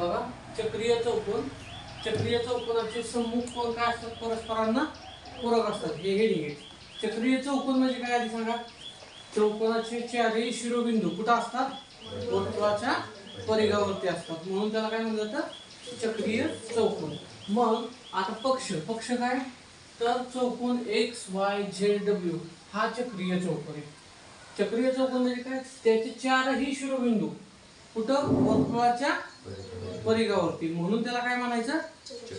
बघा चक्रीय चौकोन चक्रीय चौकोनाचे सम्मुख कोण काय असतात? परस्परांना पूरक असतात. हे हेडिंग आहे चक्रीय चौकोन म्हणजे काय आधी सांगा? चौकोनाचे चारही शिरोबिंदू कुठं असतात? वर्तुळाच्या परिघावरती असतात. म्हणून त्याला काय म्हणलं जातं चक्रीय चौकोन. मग आता पक्ष. पक्ष काय? तर चौकोन एक्स वाय झेड डब्ल्यू हा चक्रीय चौकोन आहे. चक्रीय चौकोन म्हणजे काय? त्याचे चारही शिरोबिंदू कुठं? वर्तुळाच्या परिघावरती. म्हणून त्याला काय म्हणायचं?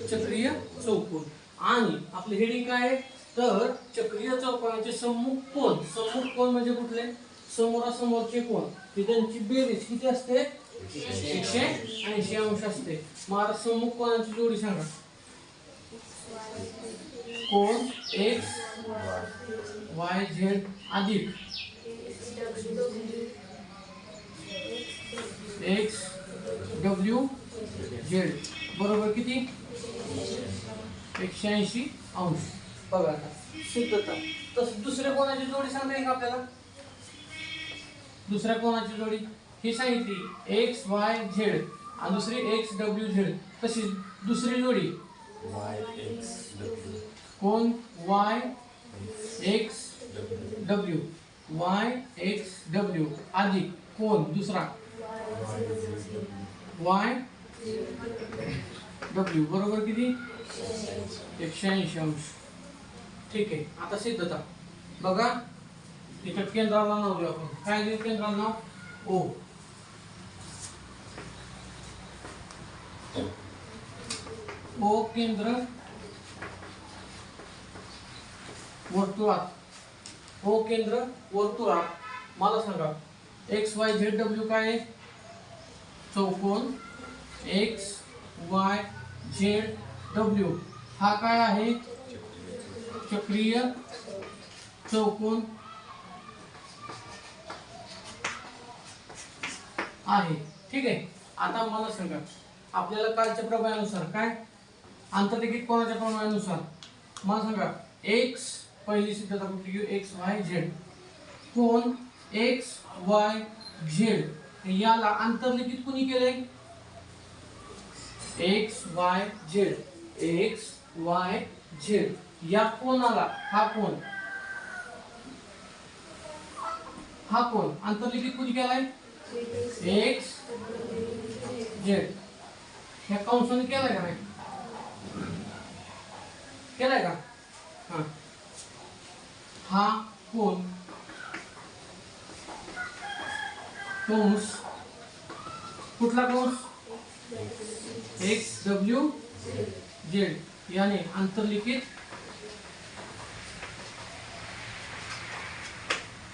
चक्रीय चौकोन. आणि आपलं हेडिंग काय आहे? तर चक्रीय चौकोनाचे सम्मुख कोण सम्मुख कोण म्हणजे कुठले? समोरासमोरचे कोण ती त्यांची बेरीज किती असते? एकशे ऐंशी अंश असते. मला सम्मुख कोणाची जोडी सांगा. कोण एक्स वाय झेड अधिक एक्स डब्ल्यू झेड बरोबर किती? एकशे ऐंशी अंश. बघा आता. सिद्धता तसं दुसऱ्या कोणाची जोडी सांगता येईल का आपल्याला? दुसऱ्या कोणाची जोडी? ही सांगितली. एक्स वाय झेड आणि दुसरी एक्स डब्ल्यू झेड तशी दुसरी जोडी. कोण? Y X W Y X W अधिक कोण? दुसरा. वाय? डब्ल्यू बरोबर किती? एकशे ऐंशी अंश. ठीक आहे आता सिद्धता. बघा इथं केंद्राला नाव देऊ आपण. काय देऊ केंद्राला नाव? ओ. ओ केंद्र वर्तुळात. ओ केंद्र वर्तुळात. मला सांगा एक्स वाय झेड डब्ल्यू काय आहे? चौकोन एक्स वाय झेड डब्ल्यू हा काय आहे? चक्रीय चौकोन आहे. ठीक आहे? आता मला सांगा आपल्याला कालच्या प्रमाणानुसार काय? आंतरलिखित कोणाच्या प्रमाणानुसार मला सांगा एक्स पहिली सिद्धता कुठली घेऊ एक्स वाय झेड कोण? एक्स वाय झेड याला आंतरलिखित कुणी केलंय X Y Z X Y Z या कोणाला? हा कोण? हा कोण? आंतरलिखित कुणी केलाय एक्स झेड ह्या कंसाने केलाय का नाही? केलाय का? हा. हा कोण? कंस कुठला कंस एक्स डब्ल्यू जेड याने आंतरलिखित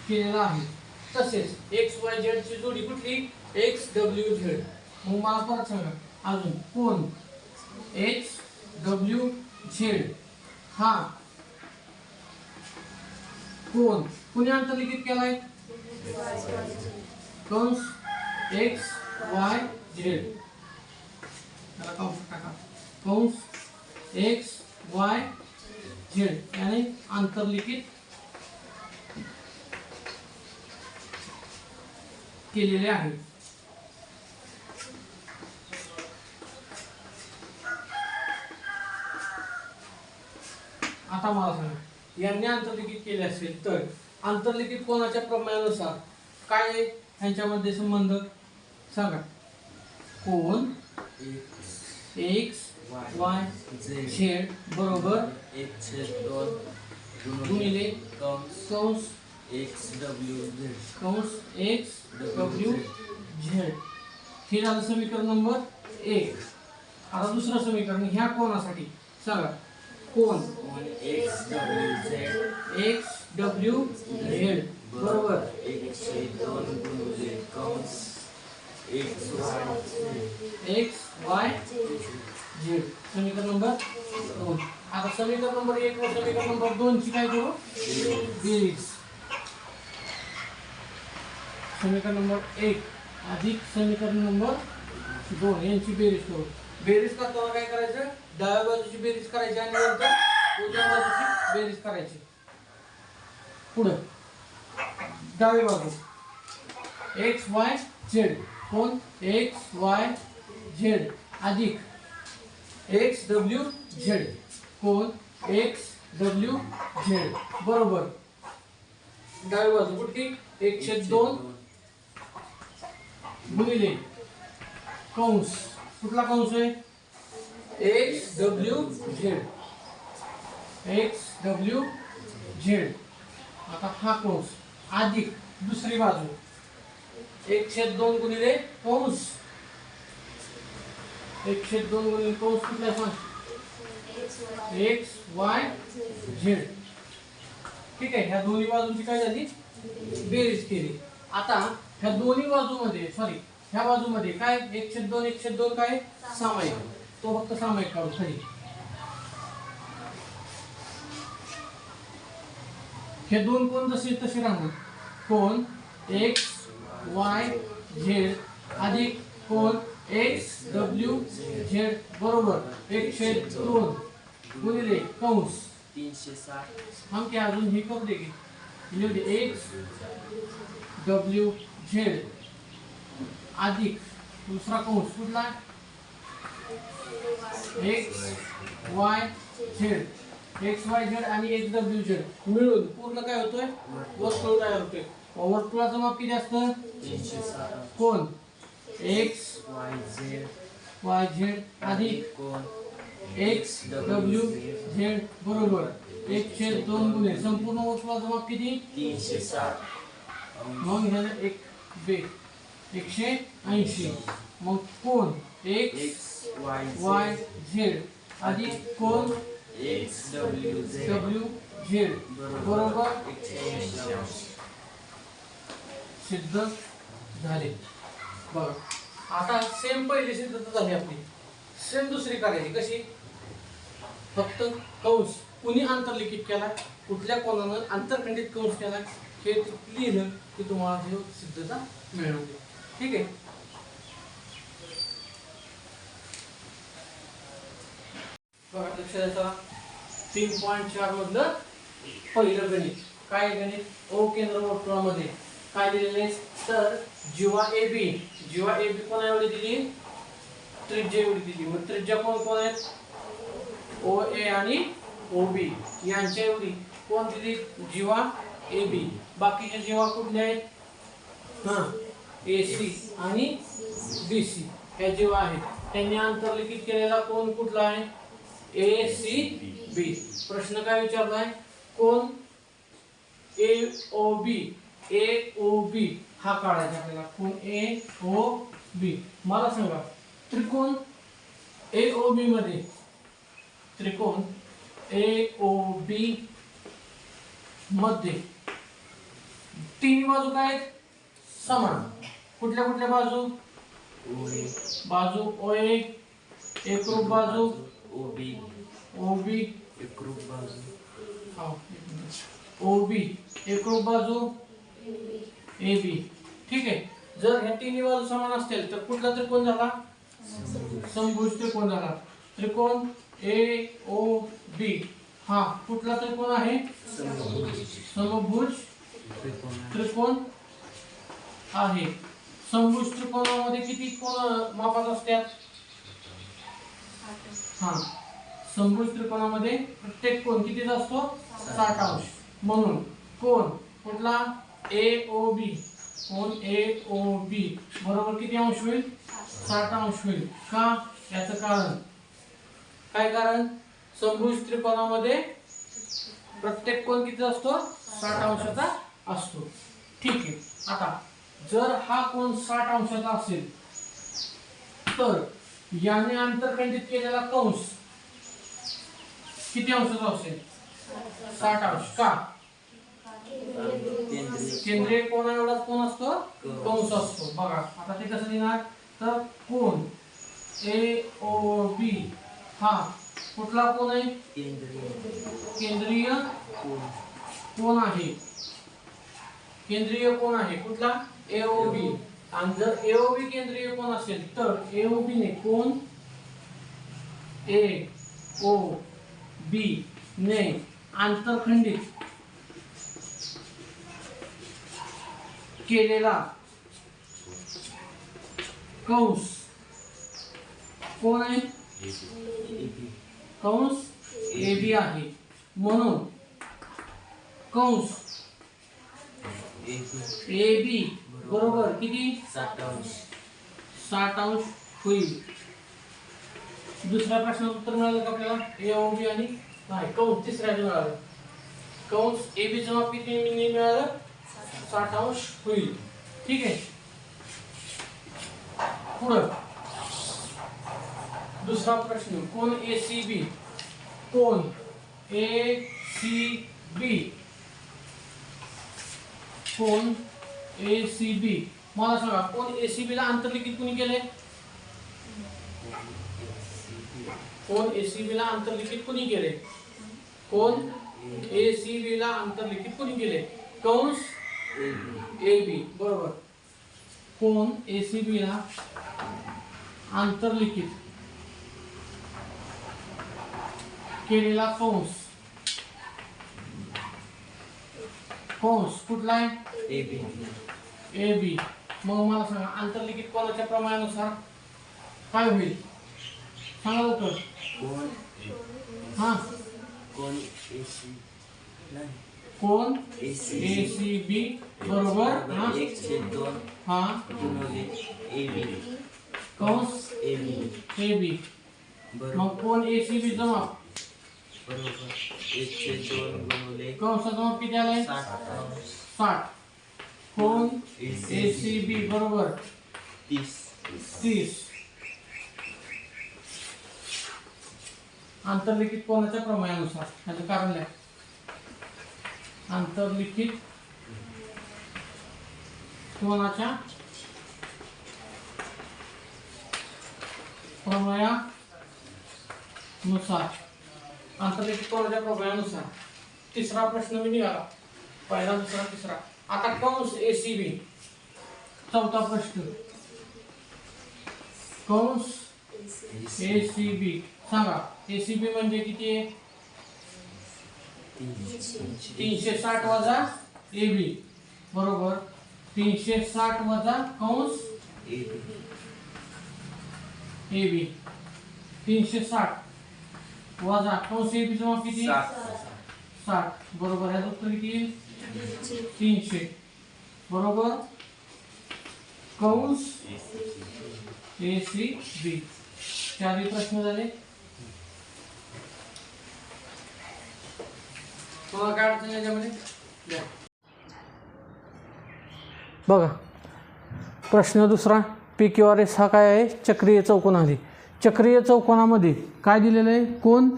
केलेला आहे. तसेच एक्स वाय झेड ची जोडी कुठली? एक्स डब्ल्यू झेड मग मला परत सांगा. अजून कोण? एक्स डब्ल्यू झेड हा. कोण? कुणी आंतरलिखित केलाय? कंस एक्स वाय झेड त्याला कंस टाका. कंस एक्स वाय झेड याने आंतरलिखित केलेले आहे. आता मला सांगा यांनी आंतरलिखित केले असेल तर आंतरलिखित कोणाच्या प्रमाणानुसार काय आहे? ह्यांच्यामध्ये संबंध सांगा. कोण? एक्स वाय झेड बरोबर. एक छेद दोन गुणिले कंस एक्स डब्ल्यू झेड कंस एक्स डब्ल्यू झेड हे झालं समीकरण नंबर एक. आता दुसरं समीकरण ह्या कोणासाठी? सांगा. कोण? X W Z X W Z बरोबर. एकशे दोन गुणिले कंस x एक्स वाय झेड समीकरण नंबर दोन. आता समीकरण नंबर एक व समीकरण नंबर दोन ची काय करू? बेरीज समीकरण नंबर एक. अधिक समीकरण नंबर दोन. यांची बेरीज करू. बेरीज करताना काय करायचं? डाव्या बाजूची बेरीज करायची आणि नंतर उजव्या बाजूची बेरीज करायची. पुढं. डावी बाजू. एक्स वाय झेड कोण? एक्स वाय झेड अधिक. एक्स डब्ल्यू झेड कोण? एक्स डब्ल्यू झेड बरोबर. डावी बाजू कुठली? एकशे दोन. गुणिले. कंस. कुठला कंस आहे? X W Z X W Z आता हा कंस. अधिक दुसरी बाजू. एकशे दोन गुणिले कंस एकशे दोन गुणिले कंस कुठला सांग? एक्स वाय झेड ठीक आहे ह्या दोन्ही बाजूंची काय झाली? बेरीज केली. आता ह्या दोन्ही बाजूमध्ये सॉरी ह्या बाजूमध्ये काय? एकशे दोन एकशे दोन काय? सामायिक. तो फक्त सामायिक काढू सॉरी हे दोन कोण जसे तसे राहणार कोण एक्स वाय झेड अधिक कोण एक्स डब्ल्यू झेड बरोबर. एकशे दोन गुणिले कंस. तीनशे साठ हम क्या अजून ही कप देगे एक्स डब्ल्यू झेड अधिक दुसरा कंस कुठला? X Y Z X Y Z आणि एक्स डब्ल्यू झेड मिळून पूर्ण काय होतोय? वर्तुळ तयार होतोय. वर्तुळाचं माप किती असतं? कोण? X Y Z Y Z अधिक कोण एक्स डब्ल्यू झेड बरोबर एकशे दोन गुणे. संपूर्ण वर्तुळाचं माप किती? तीनशे साठ मग ह्याला एक बे. एकशे ऐंशी. मग कोण? X X Y Y Z अधिक कोण? एक्स डब्ल्यू झेड डब्ल्यू बरोबर? सिद्ध झाले. बघा आता सेम पहिली सिद्धता झाली आपली. सेम दुसरी करायची कशी? फक्त कंस. कुणी आंतरलिखित केला? कुठल्या कोणानं आंतरखंडित कंस केला? हे लिहिलं की तुम्हाला हे सिद्धता मिळवते. ठीक आहे? बघा तीन पॉईंट चार मधलं पहिलं गणित. काय गणित? ओ केंद्र वर्तुळामध्ये काय दिलेलं आहे? तर जीवा A B Jiva A B कोणा एवढी दिली? त्रिज्या एवढी दिली. मग त्रिज्या कोण कोण आहेत? ओ ए आणि ओ बी यांच्या एवढी. कोण दिली? जीवा ए बी बाकीच्या जीवा कुठल्या आहेत? हा. ए सी आणि बी सी ह्या जीवा आहेत. त्यांनी आंतरलिखित केलेला कोण कुठला आहे? ए सी बी प्रश्न काय विचारलाय? कोण? ए ओ बी ए ओ बी हा काढायचा आपल्याला. कोण? ए ओ बी मला सांगा त्रिकोण ए ओ बी मध्ये? त्रिकोण ए ओ बी मध्ये. तीन बाजू काय आहेत? समान. कुठल्या कुठल्या बाजू? बाजू ओ ए एकरूप बाजू. ओ बी ओ बी एकरूप बाजू. ओ बी एकरूप बाजू? ए बी ठीक आहे. जर ह्या तिन्ही बाजू समान असतील तर कुठला त्रिकोण झाला? समभुज त्रिकोण झाला. त्रिकोण ए ओ बी हा कुठला त्रिकोण आहे? समभुज त्रिकोण आहे. समभुज त्रिकोणामध्ये किती कोण मापात असतात? हा. समभुज त्रिकोणामध्ये प्रत्येक कोण कितीचा असतो? साठ अंश. म्हणून कोण कुठला? ए ओ बी कोण ए ओ बी बरोबर किती अंश होईल? साठ अंश होईल. का? याचं कारण. काय कारण? समभुज त्रिकोणामध्ये प्रत्येक कोण कितीचा असतो? साठ अंशाचा असतो. ठीक आहे. आता जर हा कोण साठ अंशाचा असेल तर याने आंतरखंडित केलेला कंस किती अंशाचा असेल साठ अंश. का? केंद्रीय कोणा एवढाच कोण असतो? कंस असतो. बघा आता ते कसं लिहिणार? तर कोण ए ओ बी हा कुठला कोण आहे? केंद्रीय केंद्रीय कोण कोण आहे. केंद्रीय कोण आहे. कुठला? ए ओ बी आणि जर ए ओ बी केंद्रीय कोण असेल तर ए ओ ने कोण? ए ओ बी ने आंतरखंडित केलेला कंस कोण आहे? कंस ए बी आहे. म्हणून कंस ए बी बरोबर. किती? साठ अंश. साठ अंश होईल. दुसऱ्या प्रश्नाचं उत्तर मिळालं का आपल्याला? ए ओ बी आणि नाही कंस तिसऱ्याचं मिळालं. कंस ए बीचं माप किती मिळालं. साठ अंश होईल. ठीक आहे. पुढं. दुसरा प्रश्न. कोण ए सी बी? कोण? A C B. कोण? ए सी बी मला सांगा कोण ए सी बीला आंतरलिखित कुणी केले कोण ए सी बीला आंतरलिखित कुणी केले कोण ए सी बीला आंतरलिखित कुणी केले कंस ए बी बरोबर. कोण ए सी बीला आंतरलिखित केलेला कंस? कंस कुठला आहे? ए बी ए बी मग मला सांगा आंतरलिखित कोणाच्या प्रमाणानुसार काय होईल? सांगा लवकर. कोण? हा. कोण? ए सी नाही. कोण? ए ए सी सी बी बरोबर. हा. एक छेद दोन. हा. गुणवले ए बी कंस ए बी ए बी बरोबर. मग कोण ए सी बी जमा? बरोबर. एक छेद दोन गुणवले कंसाचा माप किती आलाय? साठ. अंश साठ. कोण ए सी बी बरोबर. तीस तीस आंतरलिखित कोणाच्या प्रमाणानुसार त्याचं कारण काय आंतरलिखित कोणाच्या प्रमेयानुसार? आंतरलिखित कोणाच्या प्रमेयानुसार? तिसरा प्रश्न मी निघाला. पहिला दुसरा तिसरा. आता कंस ए सी बी चौथा प्रश्न. कंस ए सी बी सांगा ए सी बी म्हणजे किती आहे? तीनशे साठ वजा ए बी बरोबर. तीनशे साठ वजा कंस ए बी तीनशे साठ वजा कंस ए बी जमा किती साठ. साठ. बरोबर. ह्याचं उत्तर किती येईल? तीनशे. बरोबर? कंस? ए सी बी चारही प्रश्न झाले. तुम्हाला काय अडचण याच्यामध्ये? बघा. प्रश्न दुसरा पी क्यू आर एस हा काय आहे? चक्रीय चौकोनामध्ये चक्रीय चौकोनामध्ये काय दिलेलं आहे? कोण?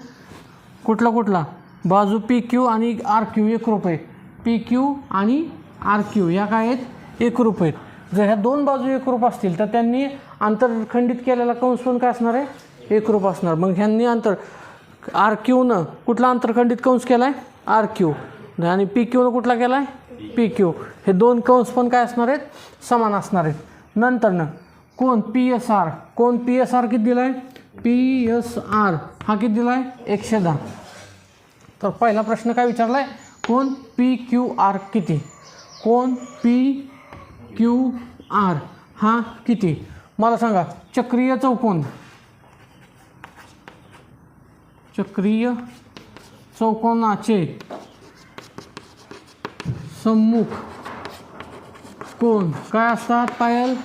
कुठला कुठला? बाजू पी क्यू आणि आर क्यू एक रुपये. पी क्यू आणि आर क्यू ह्या काय आहेत? एकरूप आहेत. जर ह्या दोन बाजू एकरूप असतील तर त्यांनी आंतरखंडित केलेला कंस पण काय असणार आहे? एकरूप असणार. मग ह्यांनी अंतर आर क्यूनं कुठला आंतरखंडित कंस केला आहे आर क्यू आणि पी क्यूनं कुठला केला आहे पी क्यू हे दोन कंस पण काय असणार आहेत? समान असणार आहेत. नंतरनं कोण पी एस आर कोण पी एस आर किती दिला आहे पी एस आर हा किती दिला आहे एकशे दहा. तर पहिला प्रश्न काय विचारला आहे कोण पी क्यू आर किती? कोण पी क्यू आर? हा किती? मला सांगा चक्रीय चौकोन. चक्रीय चौकोनाचे सम्मुख कोण? काय असतात पायल?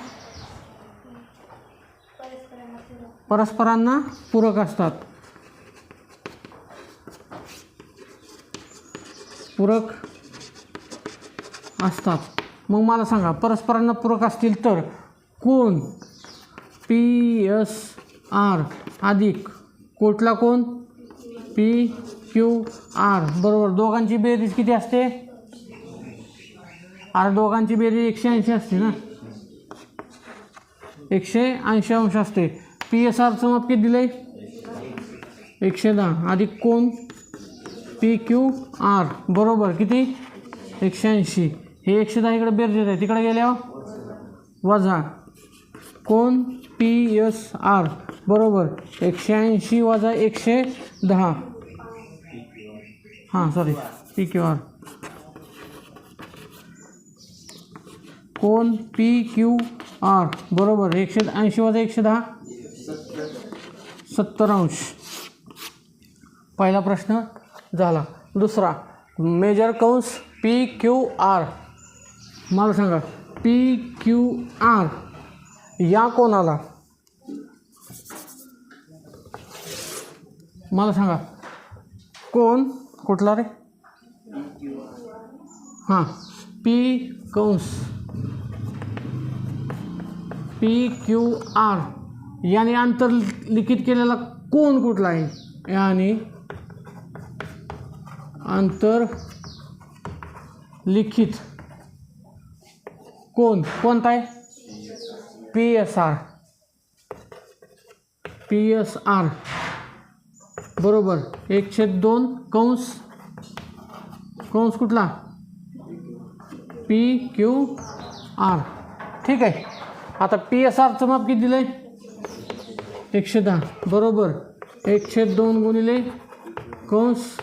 परस्परांना पूरक असतात. पूरक? असतात. मग मला सांगा परस्परांना पूरक असतील तर कोण? पी एस आर अधिक कोटला कोण? P Q R. बरोबर दोघांची बेरीज किती असते? आर दोघांची बेरीज एकशे ऐंशी असते ना? एकशे ऐंशी अंश असते. पी एस आरचं माप किती दिलं आहे एकशे दहा. अधिक कोण? पी क्यू आर बरोबर. किती? एकशे ऐंशी. हे एकशे दहा इकडे बेरजेत आहे. तिकडे गेल्यावर? वजा. कोण? पी एस आर बरोबर. एकशे ऐंशी वजा एकशे दहा. हां सॉरी पी क्यू आर कोण? पी क्यू आर बरोबर. एकशे ऐंशी वजा एकशे दहा? सत्तर अंश. पहिला प्रश्न. झाला. दुसरा मेजर कंस पी क्यू आर. मला सांगा पी क्यू आर या कोणाला? मला सांगा कोण? कुठला रे? हां पी कंस. P Q R. याने आंतरलिखित केलेला कोण कुठला आहे? याने आंतर लिखित. कोण? कोणता आहे P S R. P S R. बरोबर. एकशे दोन कंस. कंस कुठला? P Q R. ठीक आहे आता पी एस आरचं माप किती दिलं आहे एकशे दहा. बरोबर. एकशे दोन गुणिले कंस.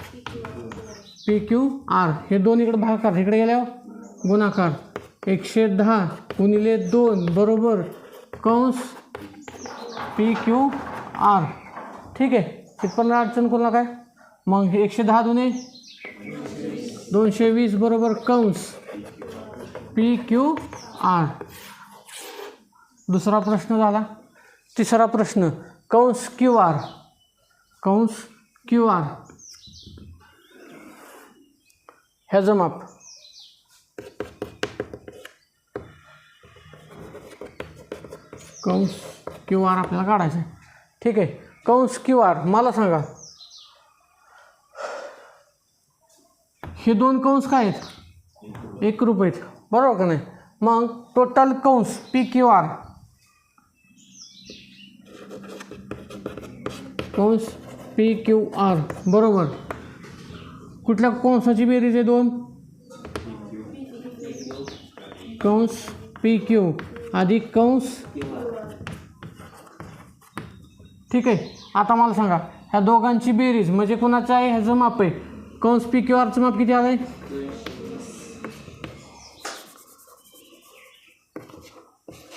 पी क्यू आर हे दोन इकडे भागाकार इकडे गेल्यावर गुणाकार. एकशे दहा गुणिले दोन बरोबर कंस पी क्यू आर ठीक आहे. तिथपर्यंत अडचण करू काय मग हे एकशे दहा दोन्ही. दोनशे वीस बरोबर कंस पी क्यू आर दुसरा प्रश्न झाला. तिसरा प्रश्न. कंस क्यू आर कंस क्यू आर ह्याचं माप कंस क्यू आर आपल्याला काढायचं आहे. ठीक आहे. कंस क्यू आर मला सांगा. हे दोन कंस काय आहेत? एक रुपयेत आहेत. बरोबर का नाही? मग टोटल कंस पी क्यू आर कंस पी क्यू आर बरोबर. कुठल्या कंसाची बेरीज आहे दोन? कंस पी क्यू अधिक कंस. ठीक आहे. आता मला सांगा ह्या दोघांची बेरीज म्हणजे कुणाचं आहे? ह्याचं माप आहे. कंस पी क्यू आरचं माप किती आलं आहे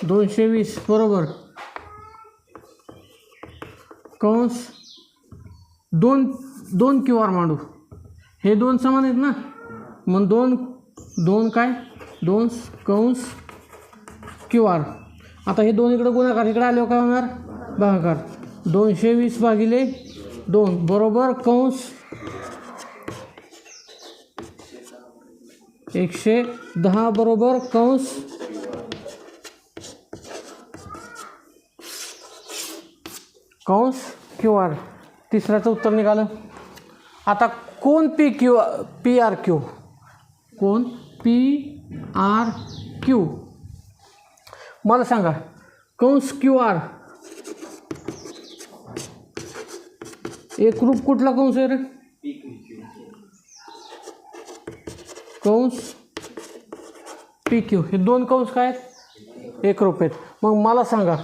दोनशे वीस. बरोबर. कंस दोन दोन क्यू आर मांडू. हे दोन समान आहेत ना? मग दोन दोन काय? दोन कंस क्यू आर. आता हे दोन इकडं गुणाकार इकडे आल्यावर काय होणार? भागाकार. दोनशे वीस भागिले दोन बरोबर कंस. एकशे दहा बरोबर कंस. कंस क्यू आर. तिसऱ्याचं उत्तर निघालं. आता कोण P Q P R Q? कोण? P R Q. मला सांगा कंस क्यू आर? एक रूप कुठला कंस आहे रे? कंस पी क्यू. हे दोन कंस काय आहेत? एक रूप आहेत. मग मला सांगा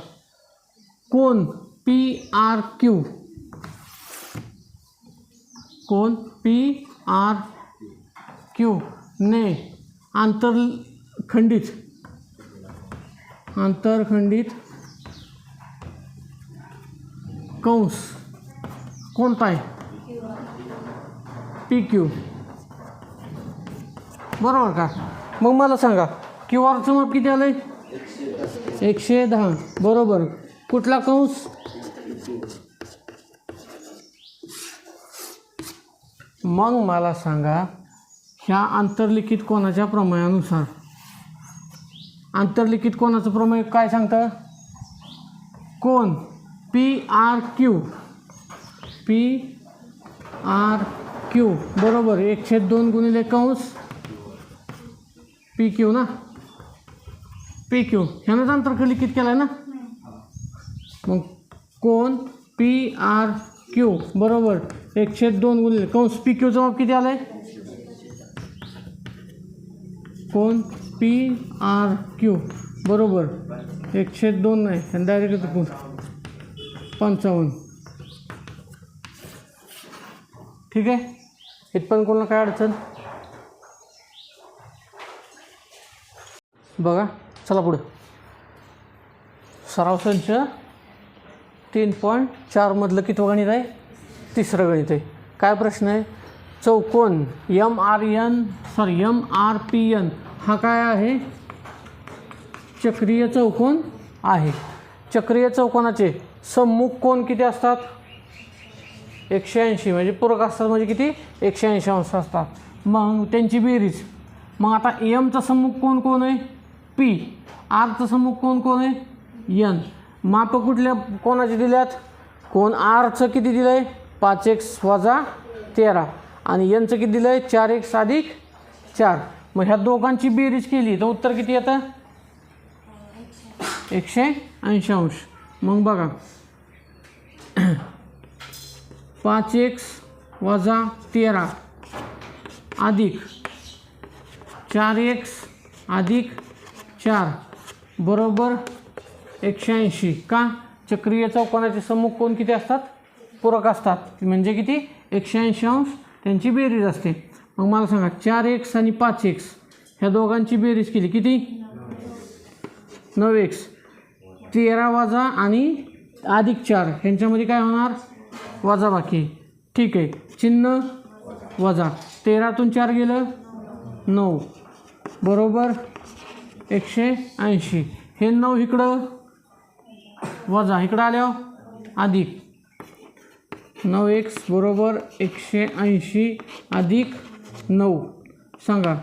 कोण? P R Q. कोण पी आर क्यू ने आंतरखंडित आंतरखंडित कंस कोणता आहे पी क्यू. बरोबर का? मग मला सांगा क्यू आरचं माप किती आलं आहे एकशे दहा. बरोबर. कुठला कंस? मग मला सांगा ह्या आंतरलिखित कोणाच्या प्रमेयानुसार? आंतरलिखित कोणाचं प्रमेय काय सांगतं? कोण? P R Q. P R Q. बरोबर एकशे दोन गुणिले कंस. पी क्यू ना? P Q. ह्यानंच आंतरलिखित केलं आहे ना? मग कोण? P R Q. बरोबर. एकशे दोन गुणिले कंस पी क्यूचं माप किती आलं आहे कोण? पी आर क्यू बरोबर. एकशे दोन नाही. आणि डायरेक्ट कोण? पंचावन्न. ठीक आहे? इथपर्यंत कोणाला काय अडचण? बघा. चला पुढे. सराव संच तीन पॉईंट चारमधलं किती गणित आहे? तिसरं गणित आहे. काय प्रश्न आहे? चौकोन M R N sorry M R P N हा काय आहे? चक्रीय चौकोन आहे. चक्रीय चौकोनाचे सम्मुख कोण किती असतात? एकशे ऐंशी म्हणजे पूरक असतात म्हणजे किती? एकशे ऐंशी अंश असतात. मग त्यांची बेरीज. मग आता एमचा सम्मुख कोण कोण आहे? पी आरचा सम्मुख कोण कोण आहे? यन माप कुठल्या कोणाचे दिल्यात? कोण आरचं किती दिलं आहे पाच एक्स वजा तेरा. आणि यांचं किती दिलं आहे चार एक्स अधिक चार. मग ह्या दोघांची बेरीज केली तर उत्तर किती येतं? एकशे ऐंशी. अंश मग बघा. पाच एक्स वजा तेरा. अधिक. चार एक्स अधिक चार. बरोबर एकशे ऐंशी. का? चक्रीय चौकोनाचे सम्मुख कोण किती असतात? पूरक असतात. म्हणजे किती? एकशे ऐंशी अंश त्यांची बेरीज असते. मग मला सांगा चार एक्स आणि पाच एक्स ह्या दोघांची बेरीज केली. किती? नऊ एक्स तेरा वजा आणि अधिक चार ह्यांच्यामध्ये काय होणार? वजा बाकी. ठीक आहे. चिन्ह वजा. तेरातून चार गेलं नऊ. बरोबर? एकशे ऐंशी. हे नऊ इकडं वजा. इकडं आल्यावर अधिक. नऊ एक्स बरोबर एकशे ऐंशी अधिक नऊ. सांगा.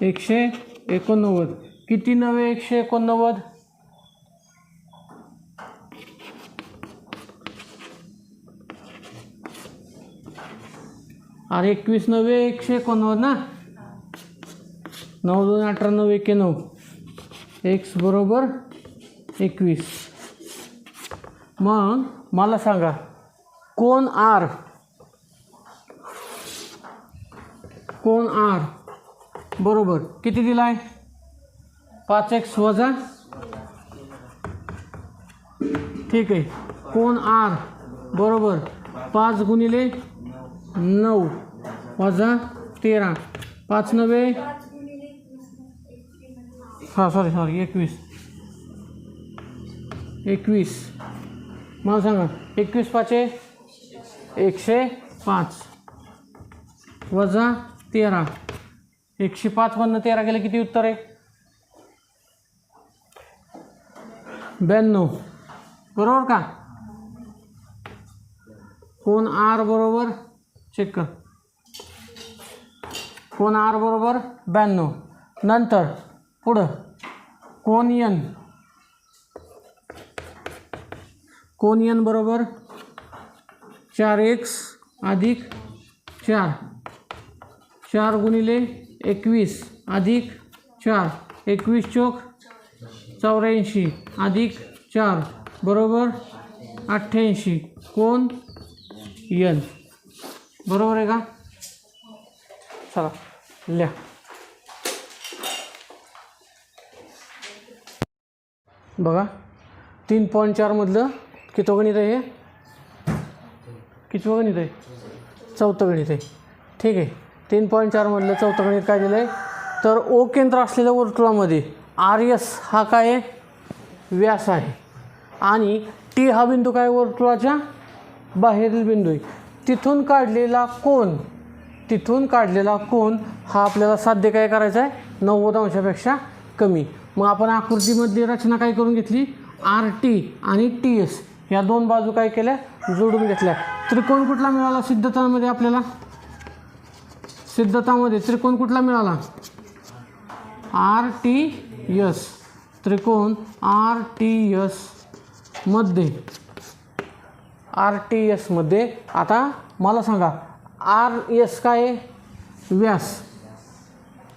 एकशे एकोणनव्वद. किती नवे एकशे एकोणनव्वद? अरे एकवीस नव्हे एकशे एकोणनव्वद ना? नऊ दोन अठरा नऊ एके नऊ. एक्स बरोबर एकवीस. मग मला सांगा कोण आर? कोण आर? बरोबर. किती दिला आहे पाच एक्स वजा? ठीक आहे. कोण आर? बरोबर. पाच गुणिले नऊ वजा तेरा. पाच नव्हे हां सॉरी सॉरी एकवीस. एकवीस. मला सांगा एकवीस पाचे एकशे पाच. वजा तेरा. एकशे पाचमधनं तेरा गेलं किती उत्तर आहे? ब्याण्णव. बरोबर का? कोण आर बरोबर? चेक कर. कोण आर बरोबर? ब्याण्णव. नंतर पुढं. कोण यन? कोन यन बरोबर चार एक्स अधिक चार. चार गुणिले एकवीस अधिक चार. एकवीस चोक चौऱ्याऐंशी अधिक चार बरोबर अठ्ठ्याऐंशी. कोण यन. बरोबर आहे का? चला लिहा. बघा तीन पॉईंट चारमधलं कितो गणित आहे हे? कितवं गणित आहे? चौथं गणित आहे. ठीक आहे. तीन पॉईंट चारमधलं चौथं गणित काय दिलं आहे तर ओ केंद्र असलेल्या वर्तुळामध्ये आर एस हा काय आहे? व्यास आहे. आणि टी हा बिंदू काय वर्तुळाच्या? बाहेरील बिंदू आहे. तिथून काढलेला कोण तिथून काढलेला कोण हा आपल्याला साध्य काय करायचा आहे? नव्वद अंशापेक्षा कमी. मग आपण आकृतीमधली रचना काय करून घेतली? आर टी आणि टी एस. या दोन बाजू काय केल्या? जोडून घेतल्या. त्रिकोण कुठला मिळाला? सिद्धतामध्ये आपल्याला. सिद्धतामध्ये त्रिकोण कुठला मिळाला? आर टी यस त्रिकोण आर टी यसमध्ये. आर टी एसमध्ये आता मला सांगा आर एस काय? व्यास.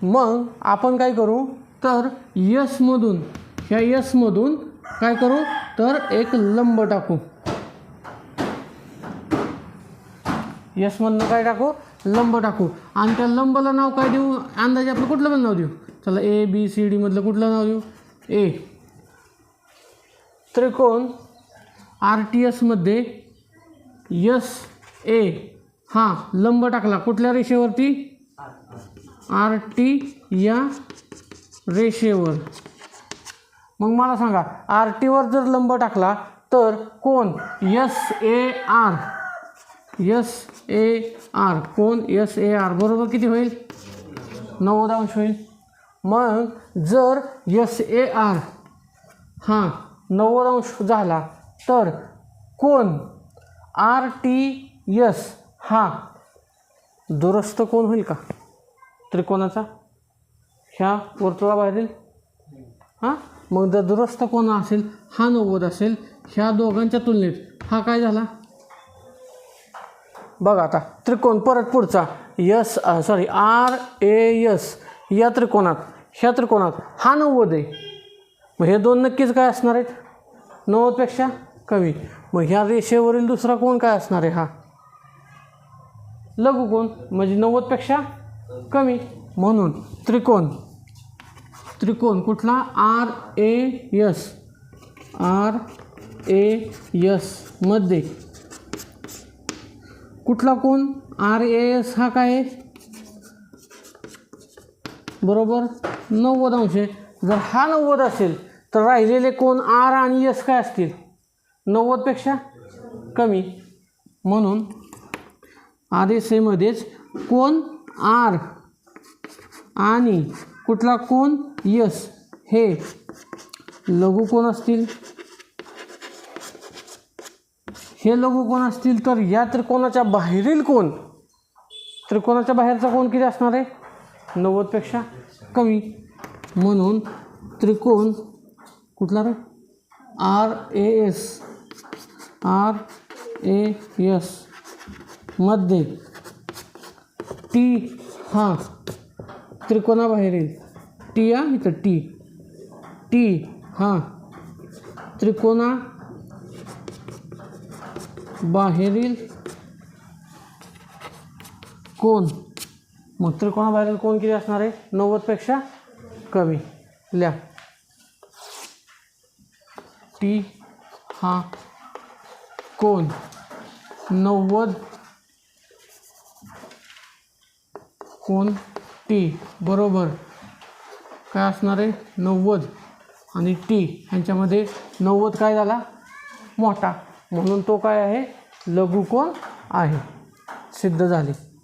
मग आपण काय करू? तर यसमधून ह्या यसमधून काय करू? तर एक लंब टाकू. यशमधनं काय टाकू? लंब टाकू. आणि त्या लंबला नाव काय देऊ? अंदाजे आपलं कुठलं पण नाव देऊ. चला ए बी सी डीमधलं कुठलं नाव देऊ? ए त्रिकोण आर टी एसमध्ये यस ए हा लंब टाकला. कुठल्या रेषेवरती? आर टी या रेषेवर. मग मला सांगा आर टीवर जर लंब टाकला तर कोण? S A R S A R कोण? यस ए आर बरोबर किती होईल? नव्वद अंश होईल. मग जर यस ए आर हां नव्वद अंश झाला तर कोण? आर टी यस हा दुरस्त कोण होईल का? त्रिकोणाचा? ह्या वर्तुळाबाहेरील? हां? मग जर दुरस्त कोण असेल हा नव्वद असेल ह्या दोघांच्या तुलनेत हा काय झाला? बघा आता त्रिकोण परत पुढचा. S sorry R A S. या त्रिकोणात ह्या त्रिकोणात हा नव्वद आहे. मग हे दोन नक्कीच काय असणार आहेत? नव्वदपेक्षा कमी. मग ह्या रेषेवरील दुसरा कोण काय असणार आहे हा? लघुकोण म्हणजे नव्वदपेक्षा कमी. म्हणून त्रिकोण. त्रिकोण कुठला? R A S R A यसमध्ये. कुठला कोण आर ए एस हा काय? आहे बरोबर? नव्वद अंश आहे. जर हा नव्वद असेल तर राहिलेले कोण आर आणि यस काय असतील? नव्वदपेक्षा कमी. म्हणून आर एस एमध्येच कोण आर आणि कुठला कोण यस हे लघु कोण असतील? हे लघु कोण असतील तर या त्रिकोणाच्या बाहेरील कोण? त्रिकोणाच्या बाहेरचा कोण किती असणार आहे? नव्वदपेक्षा कमी. म्हणून त्रिकोण कुठला रे? R A S. R A S. मध्ये टी हा त्रिकोणाबाहेरील. टी हा? इथं टी. टी हा. त्रिकोणा. बाहेरील कोण मग त्रिकोणाबाहेरील कोण किती असणार आहे? नव्वदपेक्षा कमी. लिहा टी हा. कोण नव्वद. कोण टी. बरोबर. काय असणार आहे? नव्वद. आणि टी ह्यांच्यामध्ये नव्वद काय झाला? मोठा. म्हणून तो काय आहे? लघुकोण आहे. सिद्ध झाले.